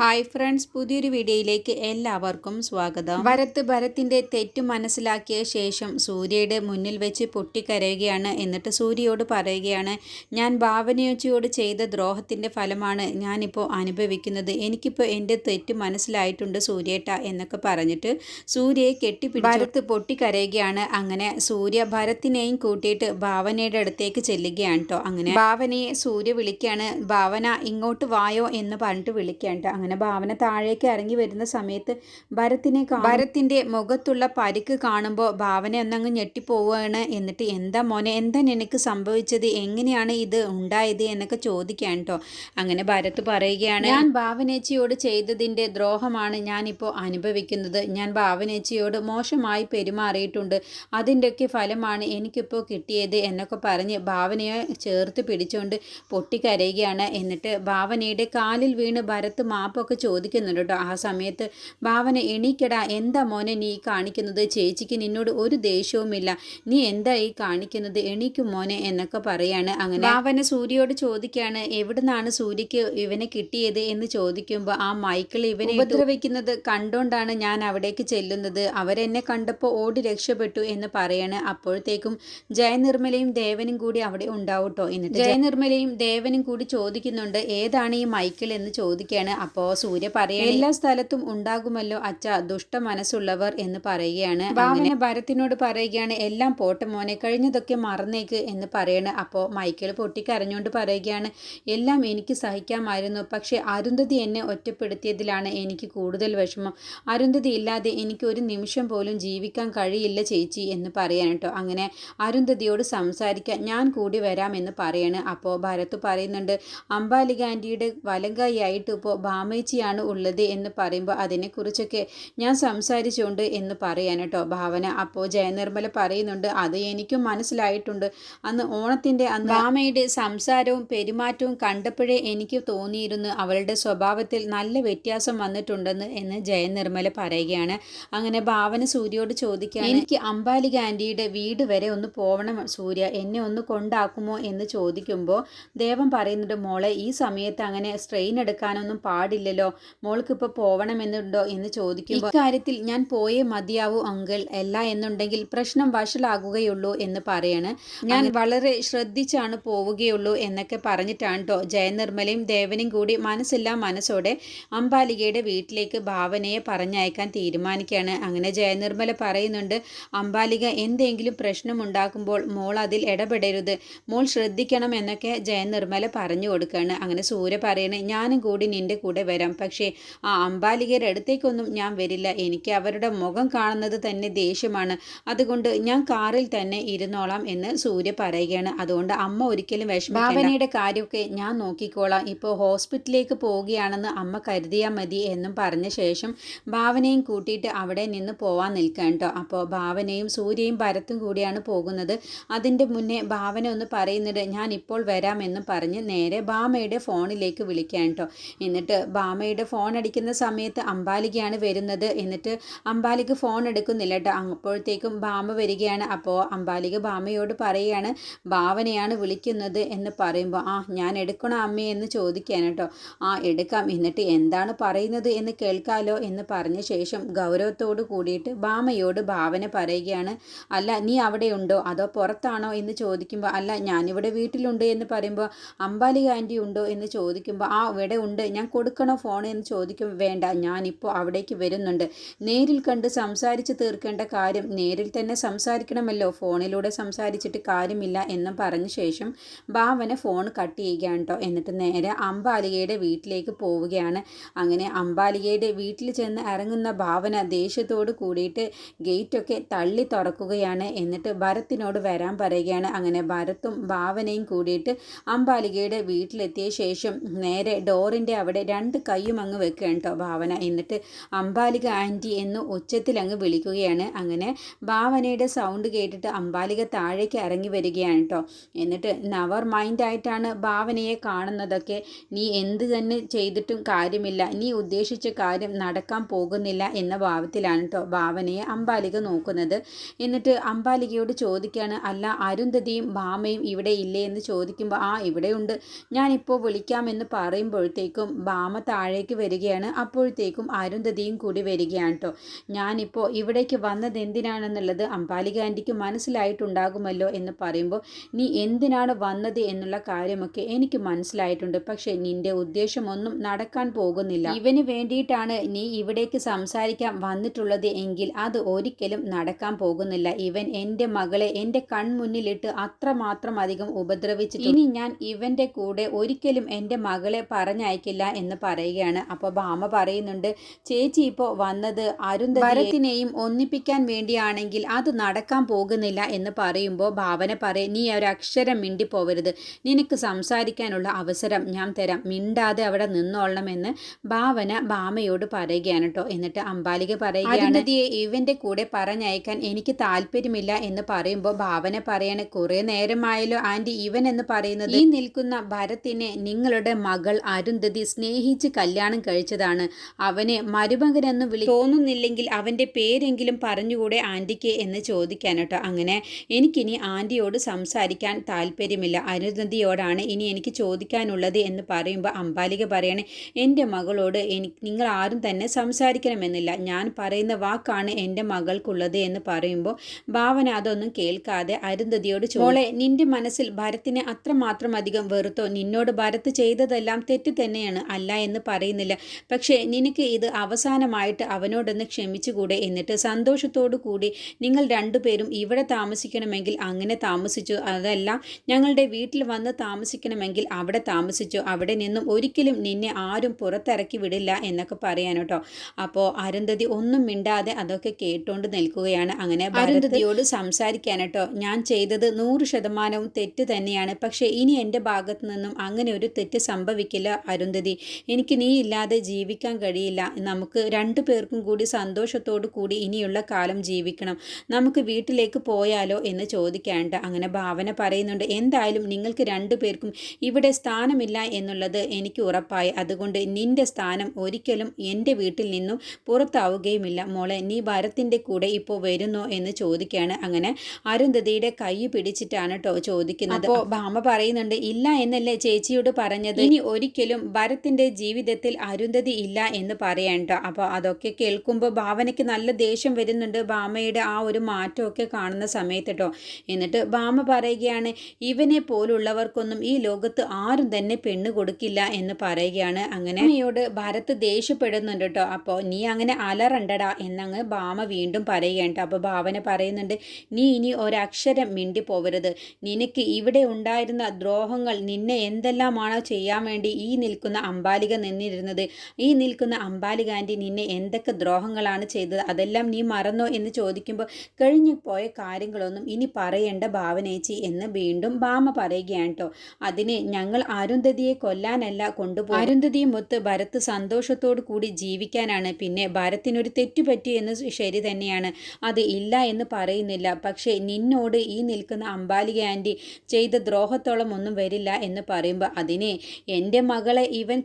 Hi friends പുതിയൊരു വീഡിയോയിലേക്ക് എല്ലാവർക്കും സ്വാഗതം. ഭരത് ഭരത്തിന്റെ തെറ്റ് മനസ്സിലാക്കിയ ശേഷം സൂര്യയുടെ മുന്നിൽ വെച്ച് പൊട്ടിക്കരയുകയാണ് എന്നിട്ട് സൂര്യയോട് പറയുകയാണ് ഞാൻ ഭാവനയോച്ചിയോട് ചെയ്ത ദ്രോഹത്തിന്റെ ഫലമാണ് ഞാനിപ്പോൾ അനുഭവിക്കുന്നത്. എനിക്കിപ്പോൾ എന്റെ തെറ്റ് മനസ്സിലായിട്ടുണ്ട് സൂര്യേട്ട എന്നൊക്കെ പറഞ്ഞിട്ട് സൂര്യയെ കെട്ടിപ്പിടിച്ച്. ഭരത് പൊട്ടിക്കരയുകയാണ്. അങ്ങനെ സൂര്യ ഭരത്തിനെയും കൂട്ടിയിട്ട് ഭാവനയുടെ അടുത്തേക്ക് ചെല്ലുകയാണ് കേട്ടോ അങ്ങനെ ഭാവനയെ സൂര്യ വിളിക്കുകയാണ് ഭാവന ഇങ്ങോട്ട് വായോ എന്ന് പറഞ്ഞിട്ട് വിളിക്കുകയാണ് ട്ടോ. അങ്ങനെ ഭാവന താഴേക്ക് ഇറങ്ങി വരുന്ന സമയത്ത് ഭരത്തിനെ ഭരത്തിന്റെ മുഖത്തുള്ള പരിക്ക് കാണുമ്പോൾ ഭാവന ഒന്നങ്ങ് ഞെട്ടിപ്പോവുകയാണ് എന്നിട്ട് എന്താ മോനെ എന്താ നിനക്ക് സംഭവിച്ചത്? എങ്ങനെയാണ് ഇത് ഉണ്ടായത് എന്നൊക്കെ ചോദിക്കാൻ കേട്ടോ അങ്ങനെ ഭരത്ത് പറയുകയാണ് ഞാൻ ഭാവനേച്ചിയോട് ചെയ്തതിന്റെ ദ്രോഹമാണ് ഞാനിപ്പോൾ അനുഭവിക്കുന്നത്. ഞാൻ ഭാവനേച്ചിയോട് മോശമായി പെരുമാറിയിട്ടുണ്ട്. അതിന്റെയൊക്കെ ഫലമാണ് എനിക്കിപ്പോൾ കിട്ടിയത് എന്നൊക്കെ പറഞ്ഞ് ഭാവനയെ ചേർത്ത് പിടിച്ചുകൊണ്ട് പൊട്ടിക്കരയുകയാണ്. എന്നിട്ട് ഭാവനയുടെ കാലിൽ വീണ് ഭരത് മാപ്പൊക്കെ ചോദിക്കുന്നുണ്ട് കേട്ടോ. ആ സമയത്ത് ഭാവന എണീക്കടാ. എന്താ മോനെ നീ കാണിക്കുന്നത്? ചേച്ചിക്ക് നിന്നോട് ഒരു ദേഷ്യവുമില്ല. നീ എന്താ ഈ കാണിക്കുന്നത്? എണീക്കും മോനെ എന്നൊക്കെ പറയാണ്. അങ്ങനെ ഭാവന സൂര്യയോട് ചോദിക്കുകയാണ് എവിടുന്നാണ് സൂര്യക്ക് ഇവനെ കിട്ടിയത്? എന്ന് ചോദിക്കുമ്പോൾ ആ മൈക്കിൾ ഇവനെ ഉപദ്രവിക്കുന്നത് കണ്ടോണ്ടാണ് ഞാൻ അവിടേക്ക് ചെല്ലുന്നത്. അവരെന്നെ കണ്ടപ്പോൾ ഓടി രക്ഷപ്പെട്ടു എന്ന് പറയാണ്. അപ്പോഴത്തേക്കും ജയനിർമ്മലയും ദേവനും കൂടി അവിടെ ഉണ്ടാവും കേട്ടോ. എന്നിട്ട് ജയനിർമ്മലയും ദേവനും കൂടി ചോദിക്കുന്നുണ്ട് ഏതാണ് ഈ മൈക്കിൾ എന്ന് ചോദിക്കുകയാണ്. അപ്പോൾ സൂര്യ പറയുക എല്ലാ സ്ഥലത്തും ഉണ്ടാകുമല്ലോ അച്ഛ ദുഷ്ട മനസ്സുള്ളവർ എന്ന് പറയുകയാണ്. വാമന. ഭരത്തിനോട് പറയുകയാണ് എല്ലാം പോട്ടെ മോനെ കഴിഞ്ഞതൊക്കെ മറന്നേക്ക് എന്ന് പറയണ്. അപ്പോൾ മൈക്കിൾ പൊട്ടിക്കരഞ്ഞുകൊണ്ട് പറയുകയാണ് എല്ലാം എനിക്ക് സഹിക്കാമായിരുന്നു പക്ഷെ അരുന്ധതി എന്നെ ഒറ്റപ്പെടുത്തിയതിലാണ് എനിക്ക് കൂടുതൽ വിഷമം. അരുന്ധതി ഇല്ലാതെ എനിക്ക് ഒരു നിമിഷം പോലും ജീവിക്കാൻ കഴിയില്ല ചേച്ചി എന്ന് പറയാൻ കേട്ടോ. അങ്ങനെ അരുന്ധതിയോട് സംസാരിക്കാൻ ഞാൻ കൂടി വരാമെന്ന് പറയാണ്. അപ്പോൾ ഭരത് പറയുന്നുണ്ട് അംബാലിക ആന്റിയുടെ വലങ്കായിട്ട് ഇപ്പോൾ ഭാമേച്ചിയാണ് ഉള്ളത് എന്ന് പറയുമ്പോൾ അതിനെക്കുറിച്ചൊക്കെ ഞാൻ സംസാരിച്ചുകൊണ്ട് എന്ന് പറയാൻ കേട്ടോ ഭാവന അപ്പോൾ ജയനിർമ്മല പറയുന്നുണ്ട് അത് എനിക്കും മനസ്സിലായിട്ടുണ്ട്. അന്ന് ഓണത്തിന്റെ അന്ന് ഭാമയുടെ സംസാരവും പെരുമാറ്റവും കണ്ടപ്പോഴേ എനിക്ക് തോന്നിയിരുന്നു അവളുടെ സ്വഭാവത്തിൽ നല്ല വ്യത്യാസം വന്നിട്ടുണ്ടെന്ന് എന്ന് ജയനിർമ്മല പറയുകയാണ്. അങ്ങനെ ഭാവന സൂര്യയോട് ചോദിക്കുകയാണ് എനിക്ക് അംബാലിക ആന്റിയുടെ വീട് വരെ ഒന്ന് പോവണം സൂര്യ എന്നെ ഒന്ന് കൊണ്ടാക്കുമോ? എന്ന് ചോദിക്കുമ്പോൾ ദേവൻ പറയുന്നുണ്ട് മോളെ ഈ സമയത്ത് അങ്ങനെ സ്ട്രെയിൻ എടുക്കാനൊന്നും പാടില്ലല്ലോ മോൾക്ക് ഇപ്പോൾ പോവണമെന്നുണ്ടോ എന്ന് ചോദിക്കുമ്പോൾ ഇക്കാര്യത്തിൽ ഞാൻ പോയേ മതിയാവൂ അങ്കിൾ അല്ല എന്നുണ്ടെങ്കിൽ പ്രശ്നം വഷളാകുകയുള്ളൂ എന്ന് പറയാണ്. ഞാൻ വളരെ ശ്രദ്ധിച്ചാണ് പോവുകയുള്ളൂ എന്നൊക്കെ പറഞ്ഞിട്ടാണ് കേട്ടോ ജയനിർമ്മലയും ദേവനും കൂടി മനസ്സെല്ലാം മനസ്സോടെ അംബാലികയുടെ വീട്ടിലേക്ക് ഭാവനയെ പറഞ്ഞയക്കാൻ തീരുമാനിക്കുകയാണ് അങ്ങനെ ജയനിർമ്മല പറയുന്നുണ്ട് അംബാലിക എന്തെങ്കിലും പ്രശ്നമുണ്ടാക്കുമ്പോൾ മോൾ അതിൽ ഇടപെടരുത്. മോൾ ശ്രദ്ധിക്കണം എന്നൊക്കെ ജയനിർമ്മല പറഞ്ഞു കൊടുക്കുകയാണ് അങ്ങനെ സൂര്യ പറയണേ ഞാനും കൂടി നിന്റെ കൂടെ വരാം. പക്ഷേ ആ അംബാലികയുടെ അടുത്തേക്കൊന്നും ഞാൻ വരില്ല. എനിക്ക് അവരുടെ മുഖം കാണുന്നത് തന്നെ ദേഷ്യമാണ്. അതുകൊണ്ട് ഞാൻ കാറിൽ തന്നെ ഇരുന്നോളാം എന്ന് സൂര്യ പറയുകയാണ്. അതുകൊണ്ട് അമ്മ ഒരിക്കലും ഭാവനയുടെ കാര്യമൊക്കെ ഞാൻ നോക്കിക്കോളാം. ഇപ്പോൾ ഹോസ്പിറ്റലിലേക്ക് പോവുകയാണെന്ന് അമ്മ കരുതിയാൽ മതി എന്നും പറഞ്ഞ ശേഷം ഭാവനയും കൂട്ടിയിട്ട് അവിടെ നിന്ന് പോവാൻ നിൽക്കാൻ കേട്ടോ. അപ്പോൾ ഭാവനയും സൂര്യയും പരത്തും കൂടിയാണ് പോകുന്നത്. അതിന്റെ മുന്നേ ഭാവന ഒന്ന് പറയുന്നുണ്ട് ഞാൻ ഇപ്പോൾ വരാമെന്ന് പറഞ്ഞ് നേരെ ഭാമയുടെ ഫോണിലേക്ക് വിളിക്കാൻ കേട്ടോ. എന്നിട്ട് ഭാമയുടെ ഫോൺ അടിക്കുന്ന സമയത്ത് അംബാലികയാണ് വരുന്നത്. എന്നിട്ട് അംബാലിക ഫോൺ എടുക്കുന്നില്ല കേട്ടോ. അപ്പോഴത്തേക്കും ഭാമ വരികയാണ്. അപ്പോൾ അംബാലിക ബാമയോട് പറയുകയാണ് ഭാവനയാണ് വിളിക്കുന്നത് എന്ന് പറയുമ്പോൾ ആ ഞാൻ എടുക്കണോ അമ്മേ എന്ന് ചോദിക്കാൻ കേട്ടോ. ആ എടുക്കാം. എന്നിട്ട് എന്താണ് പറയുന്നത് എന്ന് കേൾക്കാലോ എന്ന് പറഞ്ഞ ശേഷം ഗൗരവത്തോട് കൂടിയിട്ട് ബാമയോട് ഭാവന പറയുകയാണ് അല്ല നീ അവിടെ ഉണ്ടോ? അതോ പുറത്താണോ? എന്ന് ചോദിക്കുമ്പോൾ അല്ല ഞാനിവിടെ വീട്ടിലുണ്ട് എന്ന് പറയുമ്പോൾ അംബാലിക ആന്റി ഉണ്ടോ? എന്ന് ചോദിക്കുമ്പോൾ ആ ഇവിടെ ഉണ്ട്. ഞാൻ കൊടുക്കണോ ഫോൺ എന്ന് ചോദിക്കും വേണ്ട ഞാനിപ്പോൾ അവിടേക്ക് വരുന്നുണ്ട്. നേരിൽ കണ്ട് സംസാരിച്ച് തീർക്കേണ്ട കാര്യം നേരിൽ തന്നെ സംസാരിക്കണമല്ലോ ഫോണിലൂടെ സംസാരിച്ചിട്ട് കാര്യമില്ല എന്നും പറഞ്ഞ ശേഷം ഭാവന ഫോൺ കട്ട് ചെയ്യുകയാണ് കേട്ടോ എന്നിട്ട് നേരെ അമ്പാലികയുടെ വീട്ടിലേക്ക് പോവുകയാണ്. അങ്ങനെ അമ്പാലികയുടെ വീട്ടിൽ ചെന്ന് ഇറങ്ങുന്ന ഭാവന ദേഷ്യത്തോട് കൂടിയിട്ട് ഗേറ്റൊക്കെ തള്ളി തുറക്കുകയാണ്. എന്നിട്ട് ഭരത്തിനോട് വരാൻ പറയുകയാണ്. അങ്ങനെ ഭരത്തും ഭാവനയും കൂടിയിട്ട് അമ്പാലികയുടെ വീട്ടിലെത്തിയ ശേഷം നേരെ ഡോറിന്റെ അവിടെ രണ്ട് കൈയും അങ്ങ് വെക്കുകയാണ് കേട്ടോ ഭാവന. എന്നിട്ട് അമ്പാലിക ആന്റി എന്ന് ഉച്ചത്തിൽ അങ്ങ് വിളിക്കുകയാണ്. അങ്ങനെ ഭാവനയുടെ സൗണ്ട് കേട്ടിട്ട് അമ്പാലിക താഴേക്ക് ഇറങ്ങി വരികയാണ് കേട്ടോ എന്നിട്ട് നവർ മൈൻഡ് ആയിട്ടാണ് ഭാവനയെ കാണുന്നതൊക്കെ. നീ എന്ത് തന്നെ ചെയ്തിട്ടും കാര്യമില്ല. നീ ഉദ്ദേശിച്ച കാര്യം നടക്കാൻ പോകുന്നില്ല എന്ന ഭാവത്തിലാണ് കേട്ടോ ഭാവനയെ അമ്പാലിക നോക്കുന്നത്. എന്നിട്ട് അമ്പാലികയോട് ചോദിക്കുകയാണ് അല്ല അരുന്ധതിയും ഭാമയും ഇവിടെ ഇല്ലേ? എന്ന് ചോദിക്കുമ്പോൾ ആ ഇവിടെയുണ്ട്. ഞാനിപ്പോൾ വിളിക്കാമെന്ന് പറയുമ്പോഴത്തേക്കും ഭാമ താഴേക്ക് വരികയാണ്. അപ്പോഴത്തേക്കും അരുന്ധതിയും കൂടി വരികയാണ് കേട്ടോ ഞാനിപ്പോൾ ഇവിടേക്ക് വന്നത് എന്തിനാണെന്നുള്ളത് അമ്പാലിക ആന്റിക്ക് മനസ്സിലായിട്ടുണ്ടാകുമല്ലോ എന്ന് പറയുമ്പോൾ നീ എന്തിനാണ് വന്നത് എന്നുള്ള കാര്യമൊക്കെ എനിക്ക് മനസ്സിലായിട്ടുണ്ട്. പക്ഷേ നിന്റെ ഉദ്ദേശമൊന്നും നടക്കാൻ പോകുന്നില്ല. ഇവന് വേണ്ടിയിട്ടാണ് നീ ഇവിടേക്ക് സംസാരിക്കാൻ വന്നിട്ടുള്ളത് എങ്കിൽ അത് ഒരിക്കലും നടക്കാൻ പോകുന്നില്ല. ഇവൻ എന്റെ മകളെ എന്റെ കൺമുന്നിലിട്ട് അത്രമാത്രം അധികം ഉപദ്രവിച്ചിട്ട് ഇനി ഞാൻ ഇവന്റെ കൂടെ ഒരിക്കലും എന്റെ മകളെ പറഞ്ഞയക്കില്ല എന്ന് പറയുകയാണ്. അപ്പോൾ ഭാമ പറയുന്നുണ്ട് ചേച്ചി ഇപ്പോൾ വന്നത് അരുന്ധരത്തിനെയും ഒന്നിപ്പിക്കാൻ വേണ്ടിയാണെങ്കിൽ അത് നടക്കാൻ പോകുന്നില്ല എന്ന് പറയുമ്പോൾ ഭാവന പറയും നീ ഒരു ഒരക്ഷരം മിണ്ടിപ്പോവരുത്. നിനക്ക് സംസാരിക്കാനുള്ള അവസരം ഞാൻ തരാം. മിണ്ടാതെ അവിടെ നിന്നോളണമെന്ന് ഭാവന ഭാമയോട് പറയുകയാണ് കേട്ടോ എന്നിട്ട് അമ്പാലിക പറയുകയാണ് ഇവന്റെ കൂടെ പറഞ്ഞയക്കാൻ എനിക്ക് താല്പര്യമില്ല എന്ന് പറയുമ്പോൾ ഭാവന പറയാണ് കുറെ നേരമായല്ലോ ആന്റി ഇവൻ എന്ന് പറയുന്നത്. ഈ നിൽക്കുന്ന ഭരത്തിനെ നിങ്ങളുടെ മകൾ അരുന്ധതി സ്നേഹിച്ച് കല്യാണം കഴിച്ചതാണ്. അവനെ മരുമകനെന്ന് വിളി തോന്നുന്നില്ലെങ്കിൽ അവന്റെ പേരെങ്കിലും പറഞ്ഞുകൂടെ ആന്റിക്ക് എന്ന് ചോദിക്കാൻ കേട്ടോ അങ്ങനെ എനിക്കിനി ആന്റിയോട് സംസാരിക്കാൻ താല്പര്യമില്ല. അരുന്ധതിയോടാണ് ഇനി എനിക്ക് ചോദിക്കാനുള്ളത് എന്ന് പറയുമ്പോൾ അമ്പാലിക പറയണേ എന്റെ മകളോട് നിങ്ങൾ ആരും തന്നെ സംസാരിക്കണമെന്നില്ല. ഞാൻ പറയുന്ന വാക്കാണ് എന്റെ മകൾക്കുള്ളത് എന്ന് പറയുമ്പോൾ ഭാവന അതൊന്നും കേൾക്കാതെ അരുന്ധതിയോട് ചോളെ നിന്റെ മനസ്സിൽ ഭരത്തിനെ അത്രമാത്രം അധികം വെറുത്തോ? നിന്നോട് ഭരത്ത് ചെയ്തതെല്ലാം തെറ്റ് തന്നെയാണ്. അല്ല എന്ന് പറയുന്നില്ല. പക്ഷേ നിനക്ക് ഇത് അവസാനമായിട്ട് അവനോടൊന്ന് ക്ഷമിച്ചുകൂടെ എന്നിട്ട് സന്തോഷത്തോടു കൂടി നിങ്ങൾ രണ്ടുപേരും ഇവിടെ താമസിക്കണമെങ്കിൽ അങ്ങനെ താമസിച്ചു. അതല്ല ഞങ്ങളുടെ വീട്ടിൽ വന്ന് താമസിക്കണമെങ്കിൽ അവിടെ താമസിച്ചു. അവിടെ നിന്നും ഒരിക്കലും നിന്നെ ആരും പുറത്തിറക്കി വിടില്ല എന്നൊക്കെ പറയാൻ കേട്ടോ അപ്പോൾ അരുന്ധതി ഒന്നും മിണ്ടാതെ അതൊക്കെ കേട്ടുകൊണ്ട് നിൽക്കുകയാണ്. അങ്ങനെ അരുന്ധതിയോട് സംസാരിക്കാൻ കേട്ടോ ഞാൻ ചെയ്തത് നൂറ് ശതമാനവും തെറ്റ് തന്നെയാണ്. പക്ഷേ ഇനി എന്റെ ഭാഗത്തു നിന്നും അങ്ങനെ ഒരു തെറ്റ് സംഭവിക്കില്ല അരുന്ധതി. എനിക്ക് നീ ഇല്ലാതെ ജീവിക്കാൻ കഴിയില്ല. നമുക്ക് രണ്ടു പേർക്കും കൂടി സന്തോഷത്തോടു കൂടി ഇനിയുള്ള കാലം ജീവിക്കണം. നമുക്ക് വീട്ടിലേക്ക് പോയാലോ എന്ന് ചോദിക്കാണ്ട്. അങ്ങനെ ഭാവന പറയുന്നുണ്ട് എന്തായാലും നിങ്ങൾക്ക് രണ്ടു പേർക്കും ഇവിടെ സ്ഥാനമില്ല എന്നുള്ളത് എനിക്ക് ഉറപ്പായി. അതുകൊണ്ട് നിന്റെ സ്ഥാനം ഒരിക്കലും എന്റെ വീട്ടിൽ നിന്നും പുറത്താവുകയുമില്ല. മോളെ നീ ഭരത്തിന്റെ കൂടെ ഇപ്പോൾ വരുന്നോ എന്ന് ചോദിക്കുകയാണ് അങ്ങനെ അരുന്ധതിയുടെ കൈ പിടിച്ചിട്ടാണ് കേട്ടോ ചോദിക്കുന്നത്. അപ്പോൾ ഭാമ പറയുന്നുണ്ട് ഇല്ല എന്നല്ലേ ചേച്ചിയോട് പറഞ്ഞത്? ഇനി ഒരിക്കലും ഭരത്തിന്റെ ജീവിതത്തിൽ അരുന്ധതി ഇല്ല എന്ന് പറയണ്ട അപ്പോൾ അതൊക്കെ കേൾക്കുമ്പോൾ ഭാവനയ്ക്ക് നല്ല ദേഷ്യം വരുന്നുണ്ട്. ഭാമയുടെ ആ ഒരു മാറ്റമൊക്കെ കാണുന്ന സമയത്ത് കേട്ടോ എന്നിട്ട് ഭാമ പറയുകയാണ് ഇവനെ പോലുള്ളവർക്കൊന്നും ഈ ലോകത്ത് ആരും തന്നെ പെണ്ണ് കൊടുക്കില്ല എന്ന് പറയുകയാണ്. അങ്ങനെ അമ്മയോട് ഭരത് ദേഷ്യപ്പെടുന്നുണ്ട് കേട്ടോ അപ്പോൾ നീ അങ്ങനെ അലറണ്ടടാ എന്നങ്ങ് ഭാമ വീണ്ടും പറയുകയാണ് അപ്പോൾ ഭാവന പറയുന്നുണ്ട് നീ ഇനി ഒരക്ഷരം മിണ്ടി പോവരുത് നിനക്ക് ഇവിടെ ഉണ്ടായിരുന്ന ദ്രോഹങ്ങൾ നിന്നെ എന്തെല്ലാമാണോ ചെയ്യാൻ വേണ്ടി ഈ നിൽക്കുന്ന അമ്പാലിക നിന്നിരുന്നത്. ഈ നിൽക്കുന്ന അമ്പാലിക നിന്നെ എന്തൊക്കെ ദ്രോഹങ്ങളാണ് ചെയ്തത്? അതെല്ലാം നീ മറന്നോ എന്ന് ചോദിക്കുമ്പോൾ കഴിഞ്ഞു പോയ കാര്യങ്ങളൊന്നും ഇനി പറയേണ്ട ഭാവനേച്ചി എന്ന് വീണ്ടും ഭാമ പറയുകയാണ് കേട്ടോ അതിന് ഞങ്ങൾ അരുന്ധതിയെ കൊല്ലാനല്ല കൊണ്ടുപോയി അരുന്ധതിയും ഒത്ത് ഭരത് സന്തോഷത്തോടു കൂടി ജീവിക്കാനാണ്. പിന്നെ ഭരത്തിനൊരു തെറ്റുപറ്റി എന്ന് ശരി തന്നെയാണ്. അത് ഇല്ല എന്ന് പറയുന്നില്ല. പക്ഷേ നിന്നോട് ഈ നിൽക്കുന്ന അമ്പാലിക ആന്റി ചെയ്ത ദ്രോഹത്തോളം ഒന്നും വരില്ല എന്ന് പറയുമ്പോൾ അതിനെ എന്റെ മകളെ ഇവൻ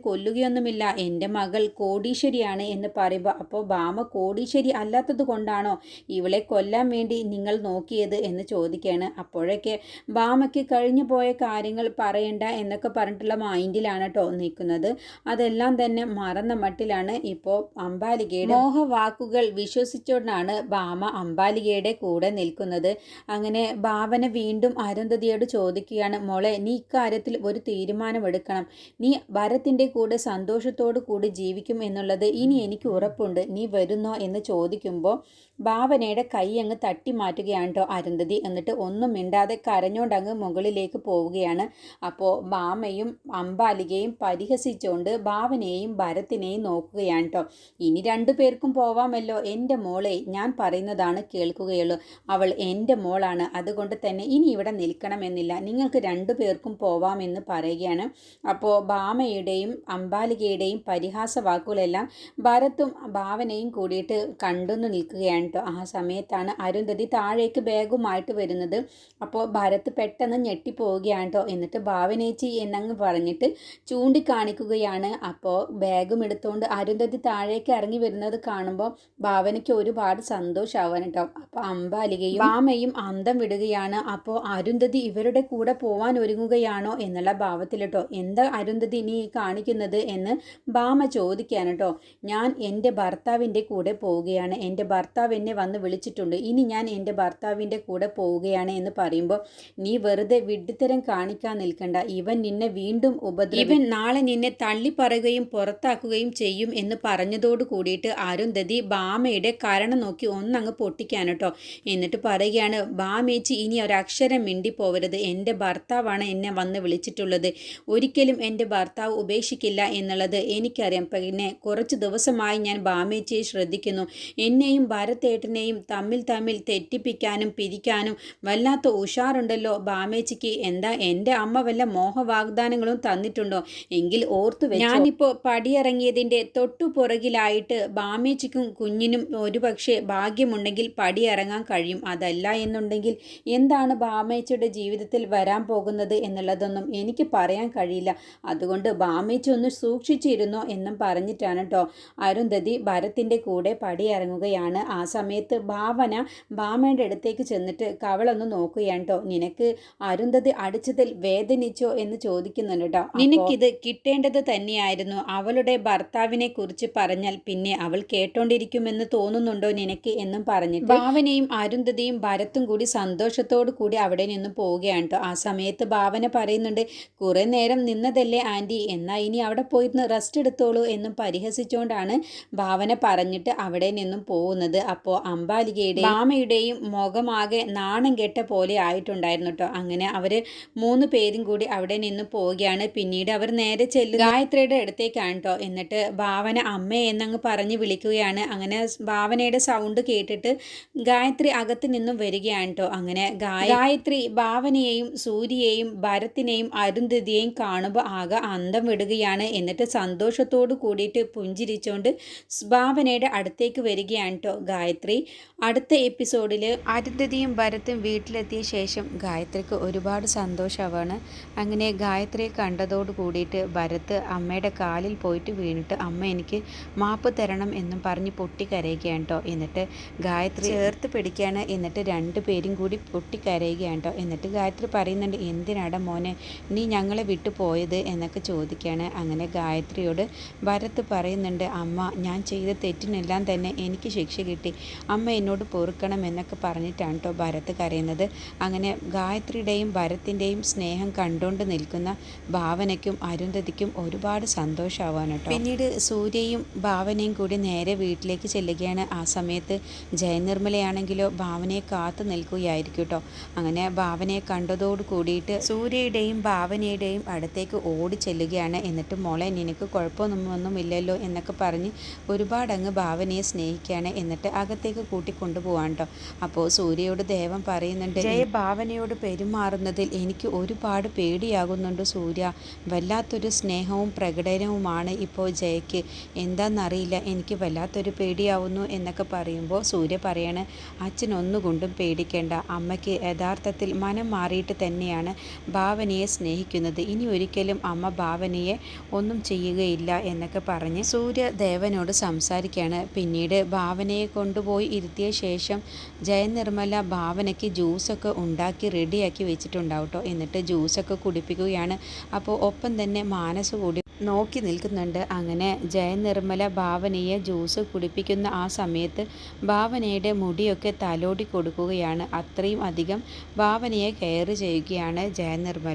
കൊല്ലുകയൊന്നുമില്ല എന്റെ മകൾ കോടീശ്വരിയാണ് എന്ന് പറയുമ്പോൾ അപ്പോൾ ഭാമ കോടീശ്വരി അല്ലാത്തത് കൊണ്ടാണോ ഇവളെ കൊല്ലാൻ വേണ്ടി നിങ്ങൾ നോക്കിയത്? എന്ന് ചോദിക്കുകയാണ്. അപ്പോഴൊക്കെ ഭാമയ്ക്ക് കഴിഞ്ഞു പോയ കാര്യങ്ങൾ പറയണ്ട എന്നൊക്കെ പറഞ്ഞിട്ടുള്ള മൈൻഡിലാണ് കേട്ടോ നിൽക്കുന്നത്. അതെല്ലാം തന്നെ മറന്ന മട്ടിലാണ് ഇപ്പോൾ അമ്പാലികയുടെ മോഹവാക്കുകൾ വിശ്വസിച്ചുകൊണ്ടാണ് ഭാമ അംബാലികയുടെ കൂടെ നിൽക്കുന്നത്. അങ്ങനെ ഭാവന വീണ്ടും അരുന്ധതിയോട് ചോദിക്കുകയാണ് മോളെ നീ ഇക്കാര്യത്തിൽ ഒരു തീരുമാനമെടുക്കണം. നീ ഭരത്തിന്റെ കൂടെ സന്തോഷത്തോടു കൂടി ജീവിക്കും എന്നുള്ളത് ഇനി എനിക്ക് ഉറപ്പുണ്ട്. നീ വരുന്നോ എന്ന് ചോദിക്കുമ്പോൾ ഭാവനയുടെ കൈ അങ്ങ് തട്ടി മാറ്റുകയാണ് കേട്ടോ അരുന്ധതി. എന്നിട്ട് ഒന്നും മിണ്ടാതെ കരഞ്ഞോണ്ടങ്ങ് മുകളിലേക്ക് പോവുകയാണ്. അപ്പോൾ ഭാമയും അമ്പാലികയും പരിഹസിച്ചുകൊണ്ട് ഭാവനയെയും ഭരത്തിനെയും നോക്കുകയാണ് കേട്ടോ ഇനി രണ്ടു പേർക്കും പോവാമല്ലോ. എന്റെ മോളെ ഞാൻ പറയുന്നതാണ് കേൾക്കുകയുള്ളൂ. അവൾ എന്റെ മോളാണ്. അതുകൊണ്ട് തന്നെ ഇനി ഇവിടെ നിൽക്കണമെന്നില്ല. നിങ്ങൾക്ക് രണ്ടു പേർക്കും പോവാമെന്ന് പറയുകയാണ്. അപ്പോൾ ഭാമയുടെയും അമ്പാലികയുടെയും പരിഹാസ വാക്കുകളെല്ലാം ഭരത്തും ഭാവനയും കൂടിയിട്ട് നിൽക്കുകയാണ് കേട്ടോ. ആ സമയത്താണ് അരുന്ധതി താഴേക്ക് ബാഗുമായിട്ട് വരുന്നത്. അപ്പോൾ ഭരത് പെട്ടെന്ന് ഞെട്ടിപ്പോവുകയാണ് കേട്ടോ. എന്നിട്ട് ഭാവനേച്ചി എന്നങ്ങ് പറഞ്ഞിട്ട് ചൂണ്ടിക്കാണിക്കുകയാണ്. അപ്പോൾ ബാഗും എടുത്തുകൊണ്ട് അരുന്ധതി താഴേക്ക് ഇറങ്ങി വരുന്നത് കാണുമ്പോൾ ഭാവനയ്ക്ക് ഒരുപാട് സന്തോഷമാവാൻ കേട്ടോ. അപ്പോൾ അമ്പാലികയും ഭാമയും അന്തം വിടുകയാണ്. അപ്പോൾ അരുന്ധതി ഇവരുടെ കൂടെ പോവാൻ ഒരുങ്ങുകയാണോ എന്നുള്ള ഭാവത്തിൽ കേട്ടോ. എന്താ അരുന്ധതി നീ കാണിക്കുന്നത് എന്ന് ഭാമ ചോദിക്കാൻ കേട്ടോ. ഞാൻ എന്റെ ഭർത്താവിന്റെ കൂടെ പോവുകയാണ്. എന്റെ ഭർത്താവ് എന്നെ വന്ന് വിളിച്ചിട്ടുണ്ട്. ഇനി ഞാൻ എന്റെ ഭർത്താവിന്റെ കൂടെ പോവുകയാണ് എന്ന് പറയുമ്പോൾ നീ വെറുതെ വിഡ്ഢിത്തരം കാണിക്കാൻ നിൽക്കണ്ട. ഇവൻ നിന്നെ വീണ്ടും ഉപദ്രവ ഇവൻ നാളെ നിന്നെ തള്ളിപ്പറയുകയും പുറത്താക്കുകയും ചെയ്യും എന്ന് പറഞ്ഞതോട് കൂടിയിട്ട് അരുന്ധതി ബാമയുടെ കരണം നോക്കി ഒന്നങ്ങ് പൊട്ടിക്കാൻ കേട്ടോ. എന്നിട്ട് പറയുകയാണ് ബാമേച്ചി ഇനി ഒരക്ഷരം മിണ്ടി പോവരുത് എന്റെ ഭർത്താവാണ് എന്നെ വന്ന് വിളിച്ചിട്ടുള്ളത്. ഒരിക്കലും എന്റെ ഭർത്താവ് ഉപേക്ഷിക്കില്ല എന്നുള്ളത് എനിക്കറിയാം. പിന്നെ കുറച്ച് ദിവസമായി ഞാൻ ബാമേച്ചിയെ ശ്രദ്ധിക്കുന്നു. എന്നെയും ഭരതേട്ടനെയും തമ്മിൽ തമ്മിൽ തെറ്റിപ്പിക്കാനും പിരിക്കാനും വല്ലാത്ത ഉഷാറുണ്ടല്ലോ ബാമേച്ചിക്ക്. എന്താ എന്റെ അമ്മ വല്ല മോഹവാഗ്ദാനങ്ങളും തന്നിട്ടുണ്ടോ? എങ്കിൽ ഓർത്തു ഞാനിപ്പോൾ പടിയിറങ്ങിയതിന്റെ തൊട്ടു പുറകിലായിട്ട് ബാമേച്ചിക്കും കുഞ്ഞിനും ഒരുപക്ഷെ ഭാഗ്യമുണ്ടെങ്കിൽ പടിയിറങ്ങാൻ കഴിയും. അതല്ല എന്നുണ്ടെങ്കിൽ എന്താണ് ബാമേച്ചിയുടെ ജീവിതത്തിൽ വരാൻ പോകുന്നത് എന്നുള്ളതൊന്നും എനിക്ക് പറയാൻ കഴിയില്ല. അതുകൊണ്ട് ബാമേച്ചി ഒന്ന് സൂക്ഷിച്ചിരുന്നോ എന്നും പറഞ്ഞിട്ടാണ് കേട്ടോ അരുന്ധതി ഭരത്തിന്റെ കൂടെ പടിയിറങ്ങുകയാണ്. ആ സമയത്ത് ഭാവന ഭാമയുടെ അടുത്തേക്ക് ചെന്നിട്ട് കവളൊന്ന് നോക്കുകയാണ് കേട്ടോ നിനക്ക് അരുന്ധതി അടിച്ചതിൽ വേദനിച്ചോ എന്ന് ചോദിക്കുന്നുണ്ട് കേട്ടോ നിനക്കിത് കിട്ടേണ്ടത് തന്നെയായിരുന്നു. അവളുടെ ഭർത്താവിനെ കുറിച്ച് പറഞ്ഞാൽ പിന്നെ അവൾ കേട്ടോണ്ടിരിക്കുമെന്ന് തോന്നുന്നുണ്ടോ നിനക്ക് എന്നും പറഞ്ഞിട്ട്? ഭാവനയും അരുന്ധതിയും ഭരത്തും കൂടി സന്തോഷത്തോടു കൂടി അവിടെ നിന്ന് പോവുകയാണ് കേട്ടോ ആ സമയത്ത് ഭാവന പറയുന്നുണ്ട് കുറെ നേരം നിന്നതല്ലേ ആന്റി എന്നാൽ ഇനി അവിടെ പോയിരുന്ന് റെസ്റ്റ് എടുത്തോളൂ എന്നും പരിഹസിച്ചുകൊണ്ടാണ് ഭാവന പറഞ്ഞിട്ട് അവിടെ നിന്നും പോകുന്നത്. അപ്പോൾ അംബാലികയുടെയും മാമയുടെയും മുഖമാകെ നാണം കെട്ട പോലെ ആയിട്ടുണ്ടായിരുന്നു കേട്ടോ അങ്ങനെ അവർ മൂന്ന് പേരും കൂടി അവിടെ നിന്ന് പോവുകയാണ്. പിന്നീട് അവർ നേരെ ചെല്ലുക ഗായത്രിയുടെ അടുത്തേക്കാണ് കേട്ടോ എന്നിട്ട് ഭാവന അമ്മ എന്നങ്ങ് പറഞ്ഞ് വിളിക്കുകയാണ്. അങ്ങനെ ഭാവനയുടെ സൗണ്ട് കേട്ടിട്ട് ഗായത്രി അകത്ത് നിന്നും വരികയാണ് കേട്ടോ അങ്ങനെ ഗായത്രി ഭാവനയെയും സൂര്യയെയും ഭരത്തിനെയും അരുന്ധതിയെയും കാണുമ്പോൾ ആകെ അന്തം വിടുകയാണ്. എന്നിട്ട് സന്തോഷത്തോടു കൂടിയിട്ട് പുഞ്ചിരിച്ചുകൊണ്ട് ഭാവനയുടെ അടുത്തേക്ക് വരികയാണ് കേട്ടോ ഗായത്രി. അടുത്ത എപ്പിസോഡിൽ അരുന്ധതിയും ഭരത്തും വീട്ടിലെത്തിയ ശേഷം ഗായത്രിക്ക് ഒരുപാട് സന്തോഷമാണ്. അങ്ങനെ ഗായത്രിയെ കണ്ടതോട് കൂടിയിട്ട് ഭരത്ത് അമ്മയുടെ കാലിൽ പോയിട്ട് വീണിട്ട് അമ്മ എനിക്ക് മാപ്പ് തരണം എന്നും പറഞ്ഞ് പൊട്ടിക്കരയുകയാണ് കേട്ടോ എന്നിട്ട് ഗായത്രി ചേർത്ത് പിടിക്കുകയാണ് എന്നിട്ട് രണ്ട് പേരും കൂടി പൊട്ടിക്കരയുകയാണ് കേട്ടോ എന്നിട്ട് ഗായത്രി പറയുന്നുണ്ട് എന്തിനാടാ മോനെ നീ ഞങ്ങളെ വിട്ടു പോയത് എന്നൊക്കെ ചോദിക്കുകയാണ് അങ്ങനെ ഗായത്രിയോട് ഭരത്ത് പറയുന്നുണ്ട് അമ്മ ഞാൻ ചെയ്ത തെറ്റിനെല്ലാം തന്നെ എനിക്ക് ശിക്ഷ കിട്ടി. അമ്മ എന്നോട് പൊറുക്കണം എന്നൊക്കെ പറഞ്ഞിട്ടാണ് കേട്ടോ ഭരത് കരയുന്നത്. അങ്ങനെ ഗായത്രിയുടെയും ഭരത്തിന്റെയും സ്നേഹം കണ്ടുകൊണ്ട് നിൽക്കുന്ന ഭാവനയ്ക്കും അരുന്ധതിക്കും ഒരുപാട് സന്തോഷമാവാണ് കേട്ടോ പിന്നീട് സൂര്യയും ഭാവനയും കൂടി നേരെ വീട്ടിലേക്ക് ചെല്ലുകയാണ്. ആ സമയത്ത് ജയനിർമ്മലയാണെങ്കിലോ ഭാവനയെ കാത്തു നിൽക്കുകയായിരിക്കും കേട്ടോ അങ്ങനെ ഭാവനയെ കണ്ടതോട് കൂടിയിട്ട് സൂര്യയുടെയും ഭാവനയുടെയും അടുത്തേക്ക് ഓടി ചെല്ലുകയാണ്. എന്നിട്ട് മോളെ നിനക്ക് കുഴപ്പമൊന്നും ഇല്ലല്ലോ എന്നൊക്കെ പറഞ്ഞ് ഒരുപാടങ്ങ് ഭാവനയെ സ്നേഹിക്കുകയാണ്. എന്നിട്ട് അകത്തേക്ക് കൂട്ടിക്കൊണ്ടുപോകാൻ കേട്ടോ അപ്പോൾ സൂര്യയോട് ദേവൻ പറയുന്നുണ്ട് ജയ ഭാവനയോട് പെരുമാറുന്നതിൽ എനിക്ക് ഒരുപാട് പേടിയാകുന്നുണ്ട് സൂര്യ. വല്ലാത്തൊരു സ്നേഹവും പ്രകടനവുമാണ് ഇപ്പോൾ ജയയ്ക്ക്. എന്താണെന്നറിയില്ല എനിക്ക് വല്ലാത്തൊരു പേടിയാവുന്നു എന്നൊക്കെ പറയുമ്പോൾ സൂര്യ പറയാണ് അച്ഛനൊന്നുകൊണ്ടും പേടിക്കേണ്ട. അമ്മയ്ക്ക് യഥാർത്ഥത്തിൽ മനം മാറിയിട്ട് തന്നെയാണ് ഭാവനയെ സ്നേഹിക്കുന്നത്. ഇനി ഒരിക്കലും അമ്മ ഭാവനയെ ഒന്നും ചെയ്യുകയില്ല എന്നൊക്കെ പറഞ്ഞ് സൂര്യ ദേവനോട് സംസാരിക്കുകയാണ് പിന്നീട് ഭാവനയെ കൊണ്ടുപോയി ഇരുത്തിയ ശേഷം ജയനിർമ്മല ഭാവനയ്ക്ക് ജ്യൂസൊക്കെ ഉണ്ടാക്കി റെഡിയാക്കി വെച്ചിട്ടുണ്ടാവും കേട്ടോ എന്നിട്ട് ജ്യൂസൊക്കെ കുടിപ്പിക്കുകയാണ്. അപ്പോൾ ഒപ്പം തന്നെ മാനസ് കൂടി നോക്കി നിൽക്കുന്നുണ്ട്. അങ്ങനെ ജയനിർമ്മല ഭാവനയെ ജ്യൂസ് കുടിപ്പിക്കുന്ന ആ സമയത്ത് ഭാവനയുടെ മുടിയൊക്കെ തലോടി കൊടുക്കുകയാണ്. അത്രയും അധികം ഭാവനയെ കെയർ ചെയ്യുകയാണ് ജയനിർമ്മല